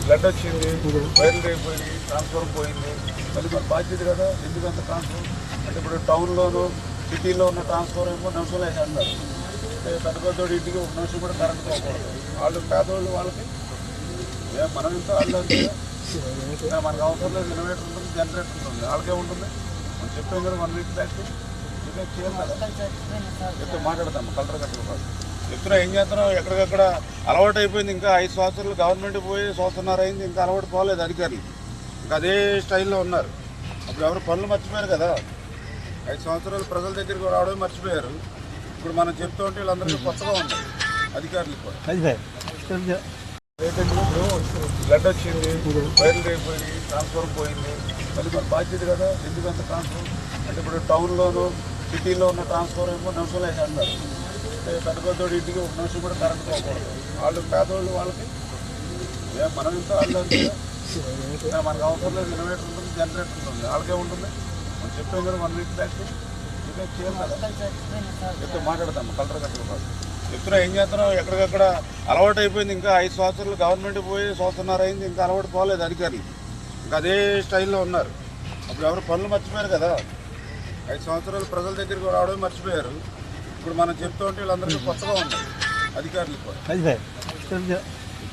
Blood వచ్చింది viral అయిపోయింది transfer పోయింది. మళ్ళీ మన బాధ్యత కదా ఎందుకంత ట్రాన్స్ఫర్ అంటే ఇప్పుడు టౌన్లోను సిటీలో ఉన్న ట్రాన్స్ఫర్ ఏమో నిమిషంలో వేసేస్తారు అంటే పెద్ద పెద్దోడి ఇంటికి ఒక నిమిషం కూడా కరెంట్ పోకూడదు. వాళ్ళు పేదవాళ్ళు వాళ్ళకి ఏ మనం ఇంత వాళ్ళు మనకు అవసరం లేదు ఇన్వర్టర్ ఉంటుంది జనరేటర్ ఉంటుంది. వాళ్ళకే ఉంటుంది. మనం చెప్పాం కదా వన్ వీక్ బ్యాక్ ఇంకా చేయాలి కదా చెప్తే మాట్లాడతాం కలర్ కట్టలు చెప్తున్నా ఏం చేస్తున్నాం ఎక్కడికక్కడ అలవాటు అయిపోయింది. ఇంకా ఐదు సంవత్సరాలు గవర్నమెంట్ పోయి సంవత్సరాలు అయింది. ఇంకా అలవాటు పోలేదు అధికారులు. ఇంకా అదే స్టైల్లో ఉన్నారు. అప్పుడు ఎవరు పనులు మర్చిపోయారు కదా. ఐదు సంవత్సరాలు ప్రజల దగ్గరికి రావడం మర్చిపోయారు. ఇప్పుడు మనం చెప్తూ ఉంటే వీళ్ళందరికీ కొత్తగా ఉంది. అధికారులు కూడా. బ్లడ్ వచ్చింది వైరల్ అయిపోయింది ట్రాన్స్ఫర్ పోయింది. మళ్ళీ మన బాధ్యత కదా. ఎందుకంత ట్రాన్స్ఫర్? అంటే ఇప్పుడు టౌన్లోను సిటీలో ఉన్న ట్రాన్స్ఫర్ ఏమో నిమిషంలో వేసేస్తారు అంటే పెద్ద పెద్దోడి ఇంటికి ఒక నిమిషం కూడా కరెంట్ పోకూడదు వాళ్ళు పేదోళ్ళు వాళ్ళకి ఏ మనం ఇంత వాళ్ళు మనకు అవసరం లేదు ఇన్వర్టర్ ఉంటుంది జనరేటర్ ఉంటుంది. వాళ్ళకే ఉంటుంది. మనం చెప్పాం కదా వన్ వీక్ బ్యాక్ ఇంకా చేయాలి మాట్లాడతాం కలర్ కట్టలు చెప్తున్నా ఏం చేస్తున్నాం ఎక్కడికక్కడ అలవాటు అయిపోయింది. ఇంకా ఐదు సంవత్సరాలు గవర్నమెంట్ పోయి సంవత్సరాలు అయింది. ఇంకా అలవాటు పోలేదు అధికారులు. ఇంకా అదే స్టైల్లో ఉన్నారు. అప్పుడు ఎవరు పనులు మర్చిపోయారు కదా. ఐదు సంవత్సరాలు ప్రజల దగ్గరికి రావడం మర్చిపోయారు. ఇప్పుడు మనం చెప్తూ ఉంటే వీళ్ళందరికీ కొత్తగా ఉంది. అధికారులు కూడా.